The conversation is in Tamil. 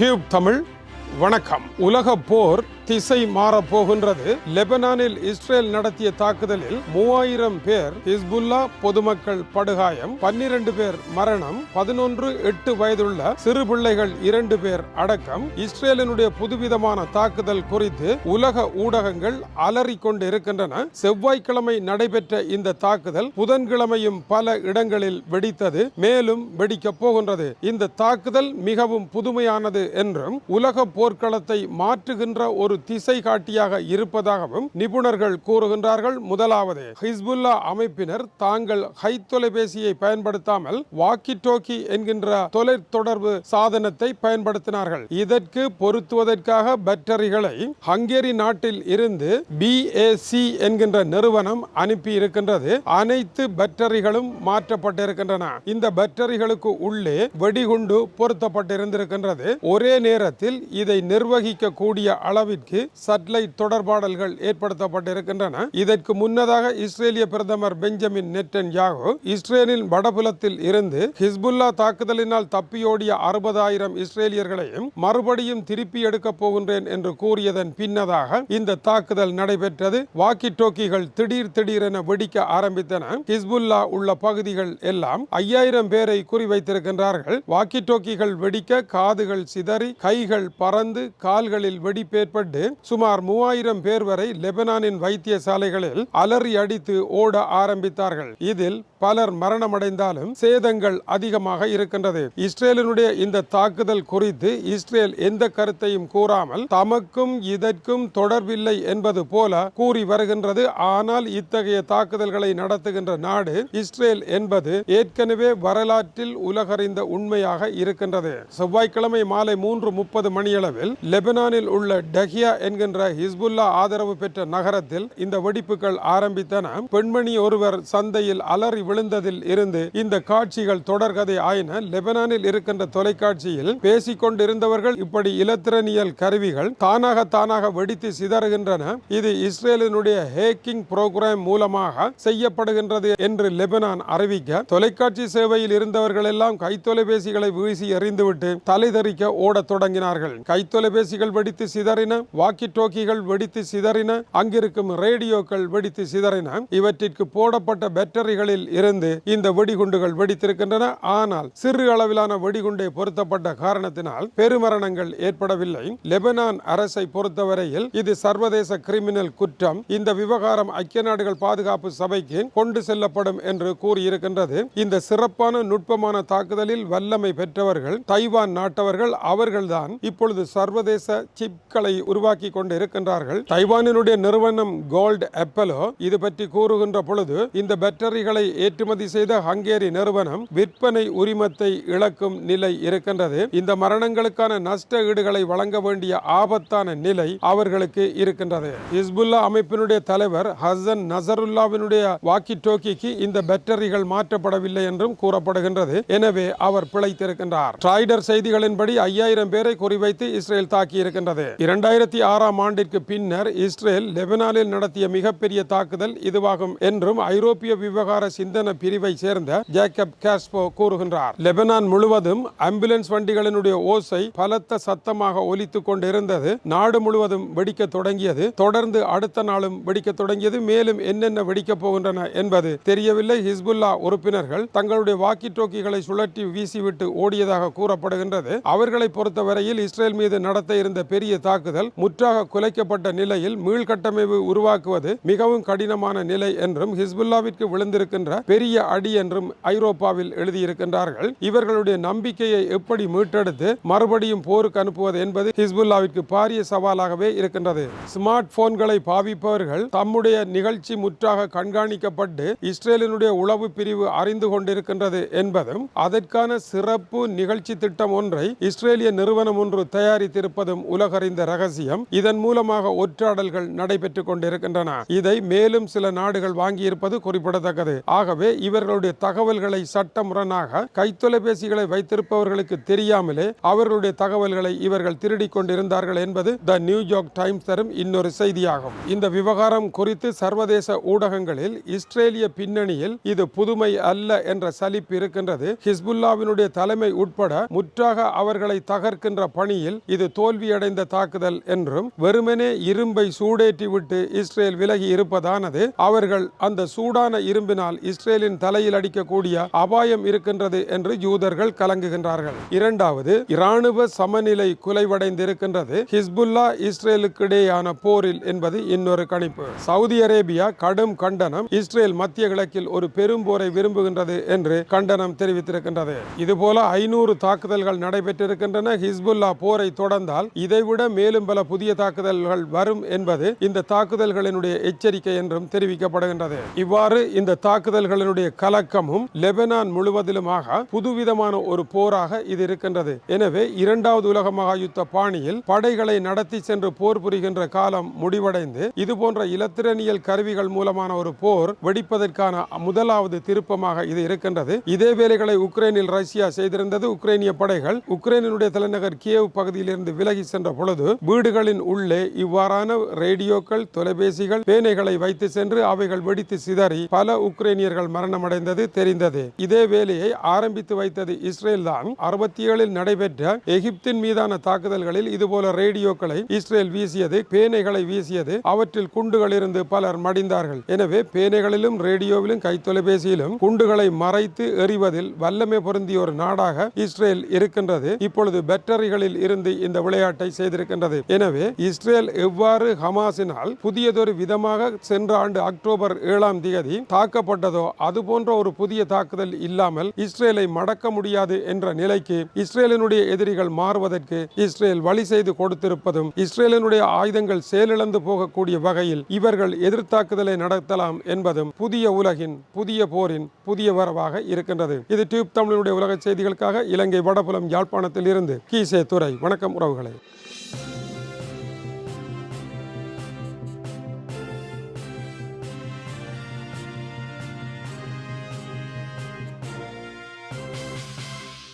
டியூப் தமிழ் வணக்கம். உலக போர் திசை மாறப் போகின்றது. லெபனானில் இஸ்ரேல் நடத்திய தாக்குதலில் மூவாயிரம் பேர் ஹிஸ்புல்லா பொதுமக்கள் படுகாயம் பன்னிரண்டு பேர் மரணம் பதினொன்று எட்டு வயதுள்ள சிறு பிள்ளைகள் இரண்டு பேர் அடக்கம். இஸ்ரேலினுடைய புதுவிதமான தாக்குதல் குறித்து உலக ஊடகங்கள் அலறி கொண்டு இருக்கின்றன செவ்வாய்க்கிழமை நடைபெற்ற இந்த தாக்குதல் புதன்கிழமையும் பல இடங்களில் வெடித்தது மேலும் வெடிக்கப் போகின்றது. இந்த தாக்குதல் மிகவும் புதுமையானது என்றும் உலக போர்க்களத்தை மாற்றுகின்ற ஒரு திசை காட்டியாக இருப்பதாகவும் நிபுணர்கள் கூறுகின்றார்கள். முதலாவது ஹிஸ்புல்லா அமைப்பினர் தாங்கள் ஹை தொலைபேசியை பயன்படுத்தாமல் வாக்கி டோக்கி என்கின்ற தொலைத்தொடர்பு சாதனத்தை பயன்படுத்தினார்கள். இதற்கு பொருத்துவதற்காக பேட்டரிகளை ஹங்கேரி நாட்டில் இருந்து பிஏசி என்கின்ற நிறுவனம் அனுப்பி இருக்கின்றது அனைத்து பேட்டரிகளும் மாற்றப்பட்டிருக்கின்றன. இந்த பேட்டரிகளுக்கு உள்ளே வெடிகுண்டு பொருத்தப்பட்டிருந்திருக்கின்றது. ஒரே நேரத்தில் இது நிர்வகிக்க கூடிய அளவிற்கு சட்டலைட் தொடர்பாடல்கள் ஏற்படுத்தப்பட்டிருக்கின்றன. இதற்கு முன்னதாக இஸ்ரேலிய பிரதமர் பெஞ்சமின் நெட்டன் யாகோ இஸ்ரேலின் வடபுலத்தில் இருந்து ஹிஸ்புல்லா தாக்குதலினால் தப்பியோடிய அறுபதாயிரம் இஸ்ரேலியர்களையும் மறுபடியும் திருப்பி எடுக்கப் போகின்றேன் என்று கூறியதன் பின்னதாக இந்த தாக்குதல் நடைபெற்றது. வாக்கி டோக்கிகள் திடீர் திடீரென வெடிக்க ஆரம்பித்தன. ஹிஸ்புல்லா உள்ள பகுதிகள் எல்லாம் ஐயாயிரம் பேரை குறிவைத்திருக்கின்றார்கள். வாக்கி டோக்கிகள் வெடிக்க காதுகள் சிதறி கைகள் பறந்து கால்களில் வெடிப்பேற்பட்டு சுமார் மூவாயிரம் பேர் வரை லெபனானின் வைத்தியசாலைகளில் அலறி அடித்து ஓட ஆரம்பித்தார்கள். இதில் பலர் மரணமடைந்தாலும் சேதங்கள் அதிகமாக இருக்கின்றது. இஸ்ரேலினுடைய இந்த தாக்குதல் குறித்து இஸ்ரேல் எந்த கருத்தையும் கூறாமல் தமக்கும் இதற்கும் தொடர்பில்லை என்பது போல கூறி வருகின்றது. ஆனால் இத்தகைய தாக்குதல்களை நடத்துகின்ற நாடு இஸ்ரேல் என்பது ஏற்கனவே வரலாற்றில் உலகறிந்த உண்மையாக இருக்கின்றது. செவ்வாய்க்கிழமை மாலை மூன்று முப்பது மணியளவில் லெபனானில் உள்ள டஹியா என்கின்ற ஹிஸ்புல்லா ஆதரவு பெற்ற நகரத்தில் இந்த வெடிப்புகள் ஆரம்பித்தன. பெண்மணி ஒருவர் சந்தையில் அலறி விழுந்ததில் இருந்து இந்த காட்சிகள் தொடர்கதை ஆயின. லெபனானில் இருக்கின்ற தொலைக்காட்சியில் பேசிக் கொண்டிருந்தவர்கள் இப்படி இலத்திரனியல் கருவிகள் தானாக தானாக வெடித்து சிதறுகின்றன. இது இஸ்ரேலினுடைய ஹேக்கிங் புரோகிராம் மூலமாக செய்யப்படுகின்றது என்று லெபனான் அறிவிக்க தொலைக்காட்சி சேவையில் இருந்தவர்கள் எல்லாம் கைத்தொலைபேசிகளை வீசி எறிந்துவிட்டு தலைதறிக்க ஓடத் தொடங்கினார்கள். கைத்தொலைபேசிகள் வெடித்து சிதறின வாக்கி டோக்கிகள் வெடித்து சிதறின அங்கிருக்கும் ரேடியோக்கள் வெடித்து சிதறின இவற்றிற்கு போடப்பட்ட பேட்டரிகளில் இருந்து இந்த வெடிகுண்டுகள் வெடித்திருக்கின்றன. ஆனால் சிறு அளவிலான வெடிகுண்டை பொருத்தப்பட்ட காரணத்தினால் பெருமரணங்கள் ஏற்படவில்லை. லெபனான் அரசை பொறுத்தவரையில் இது சர்வதேச கிரிமினல் குற்றம். இந்த விவகாரம் ஐக்கிய நாடுகள் பாதுகாப்பு சபைக்கு கொண்டு செல்லப்படும் என்று கூறியிருக்கின்றது. இந்த சிறப்பான நுட்பமான தாக்குதலில் வல்லமை பெற்றவர்கள் தைவான் நாட்டவர்கள் அவர்கள்தான் இப்பொழுது சர்வதேச சிப்களை உருவாக்கி கொண்டு இருக்கின்றார்கள் தைவானினுடைய நிறுவனம் கோல்ட் அப்பலோ இது பற்றி கூறுகின்ற பொழுது இந்த பேட்டரிகளை ஏற்றுமதி செய்த ஹங்கேரி நிறுவனம் விற்பனை உரிமத்தை இழக்கும் நிலை இருக்கின்றது. இந்த மரணங்களுக்கான நஷ்ட ஈடுகளை வழங்க வேண்டிய ஆபத்தான நிலை அவர்களுக்கு இருக்கின்றது. ஹிஸ்புல்லா அமைப்பினுடைய தலைவர் ஹசன் நசருல்லாவினுடைய வாக்கி டோக்கிக்கு இந்த பேட்டரிகள் மாற்றப்படவில்லை என்றும் கூறப்படுகின்றது. எனவே அவர் பிழைத்திருக்கின்றார். ட்ராய்டர் செய்திகளின்படி ஐயாயிரம் பேரை குறிவைத்து இஸ்ரேல் தாக்கி இருக்கின்றது. இரண்டாயிரத்தி ஆறாம் ஆண்டிற்கு பின்னர் இஸ்ரேல் லெபனானில் நடத்திய மிகப்பெரிய தாக்குதல் இதுவாகும் என்றும் ஐரோப்பிய விவகார சிந்தன பிரிவை சேர்ந்த ஜேக்கப் காஸ்போ கூறுகின்றார். லெபனான் முழுவதும் ஆம்புலன்ஸ் வண்டிகளினுடைய ஓசை பலத்த சத்தமாக ஒலித்துக் கொண்டிருந்தது. நாடு முழுவதும் வெடிக்க தொடங்கியது. தொடர்ந்து அடுத்த நாளும் வெடிக்க தொடங்கியது. மேலும் என்னென்ன வெடிக்கப் போகின்றன என்பது தெரியவில்லை. ஹிஸ்புல்லா உறுப்பினர்கள் தங்களுடைய வாக்கி டோக்கிகளை சுழற்றி வீசிவிட்டு ஓடியதாக கூறப்படுகின்றது. அவர்களை பொறுத்தவரையில் இஸ்ரேல் மீது நடத்த இருந்த பெரிய தாக்குதல் முற்றாக குலைக்கப்பட்ட நிலையில் மீள்கட்டமைப்பு உருவாக்குவது மிகவும் கடினமான நிலை என்றும் ஹிஸ்புல்லாவிற்கு விழுந்திருக்கின்ற பெரிய அடி என்றும் ஐரோப்பாவில் எழுதியிருக்கின்றார்கள். இவர்களுடைய நம்பிக்கையை எப்படி மீட்டெடுத்து மறுபடியும் போருக்கு அனுப்புவது என்பது ஹிஸ்புல்லாவிற்கு பாரிய சவாலாகவே இருக்கின்றது. ஸ்மார்ட் போன்களை பாவிப்பவர்கள் தம்முடைய நிகழ்ச்சி முற்றாக கண்காணிக்கப்பட்டு இஸ்ரேலினுடைய உளவு பிரிவு அறிந்து கொண்டிருக்கின்றது என்பதும் அதற்கான சிறப்பு நிகழ்ச்சி திட்டம் ஒன்றை இஸ்ரேலிய நிறுவனம் ஒன்று தயார் தயாரித்திருப்பதும் உலகறிந்த ரகசியம். இதன் மூலமாக ஒற்றாடல்கள் நடைபெற்றுக் கொண்டிருக்கின்றன. இதை மேலும் சில நாடுகள் வாங்கியிருப்பது குறிப்பிடத்தக்கது. ஆகவே இவர்களுடைய தகவல்களை சட்டமுரணாக கைத்தொலைபேசிகளை வைத்திருப்பவர்களுக்கு தெரியாமலே அவர்களுடைய தகவல்களை இவர்கள் திருடிக் கொண்டிருந்தார்கள் என்பது த நியூயார்க் டைம்ஸ் தரும் இன்னொரு செய்தியாகும். இந்த விவகாரம் குறித்து சர்வதேச ஊடகங்களில் இஸ்ரேலிய பின்னணியில் இது புதுமை அல்ல என்ற சலிப்பு இருக்கின்றது. ஹிஸ்புல்லாவினுடைய தலைமை உட்பட முற்றாக அவர்களை தகர்க்கின்ற பணியில் இது தோல்வியடைந்த தாக்குதல் என்றும் வெறுமனே இரும்பை சூடேற்றிவிட்டு இஸ்ரேல் விலகி இருப்பதானது அவர்கள் அந்த சூடான இரும்பினால் இஸ்ரேலின் தலையில் அடிக்கக்கூடிய அபாயம் இருக்கின்றது என்று யூதர்கள் கலங்குகின்றார்கள். இரண்டாவது இராணுவ சமநிலை குலைவடைந்திருக்கின்றது ஹிஸ்புல்லா இஸ்ரேலுக்கு இடையேயான போரில் என்பது இன்னொரு கணிப்பு. சவுதி அரேபியா கடும் கண்டனம் இஸ்ரேல் மத்திய கிழக்கில் ஒரு பெரும் போரை விரும்புகின்றது என்று கண்டனம் தெரிவித்திருக்கின்றது. இதுபோல ஐநூறு தாக்குதல்கள் நடைபெற்றிருக்கின்றன ஹிஸ்புல்லா போரை தொடர்ந்தால் இதைவிட மேலும் பல புதிய தாக்குதல்கள் வரும் என்பது இந்த தாக்குதல்களினுடைய எச்சரிக்கை என்றும் தெரிவிக்கப்படுகின்றது. இவ்வாறு இந்த தாக்குதல்களினுடைய கலக்கமும் லெபனான் முழுவதிலுமாக புதுவிதமான ஒரு போராக இது இருக்கின்றது. எனவே இரண்டாவது உலக மகா யுத்த பாணியில் படைகளை நடத்தி சென்று போர் புரிகின்ற காலம் முடிவடைந்து இதுபோன்ற இலத்திரனியல் கருவிகள் மூலமான ஒரு போர் வெடிப்பதற்கான முதலாவது திருப்பமாக இது இருக்கின்றது. இதே வேலைகளை உக்ரைனில் ரஷ்யா செய்திருந்தது. உக்ரைனிய படைகள் உக்ரைனுடைய தலைநகர் கியேவ் பகுதியிலிருந்து விலகி சென்ற பொழுது வீடுகளின் உள்ளே இவ்வாறான ரேடியோக்கள் தொலைபேசிகள் பேனைகளை வைத்து சென்று அவைகள் வெடித்து சிதறி பல உக்ரைனியர்கள் மரணமடைந்தது தெரிந்தது. இதே வேலையை ஆரம்பித்து வைத்தது இஸ்ரேல் தான். அறுபத்தி ஏழில் நடைபெற்ற எகிப்தின் மீதான தாக்குதல்களில் இதுபோல ரேடியோக்களை இஸ்ரேல் வீசியது பேனைகளை வீசியது அவற்றில் குண்டுகள் இருந்து பலர் மடிந்தார்கள். எனவே பேனைகளிலும் ரேடியோவிலும் கைத்தொலைபேசியிலும் குண்டுகளை மறைத்து எறிவதில் வல்லமை பொருந்திய ஒரு நாடாக இஸ்ரேல் இருக்கின்றது. இப்பொழுது பேட்டரிகளில் இருந்து இந்த விளையாட்டை செய்திருக்கின்றது. எனவே இஸ்ரேல் எவ்வாறு ஹமாஸினால் புதியதொரு விதமாக சென்ற ஆண்டு அக்டோபர் ஏழாம் தேதி தாக்கப்பட்டதோ அது போன்ற ஒரு புதிய தாக்குதல் இல்லாமல் இஸ்ரேலை மடக்க முடியாது என்ற நிலைக்கு இஸ்ரேலினுடைய எதிரிகள் மாறுவதற்கு இஸ்ரேல் வழி செய்து கொடுத்திருப்பதும் இஸ்ரேலினுடைய ஆயுதங்கள் செயலிழந்து போகக்கூடிய வகையில் இவர்கள் எதிர்த்தாக்குதலை நடத்தலாம் என்பதும் புதிய உலகின் புதிய போரின் புதிய வரவாக இருக்கின்றது. இது டியூப் தமிழனுடைய உலக செய்திகளுக்காக இலங்கை வடபுலம் யாழ்ப்பாணத்தில் இருந்து கீசே துறை வணக்கம். வணக்கம் உறவுகளை.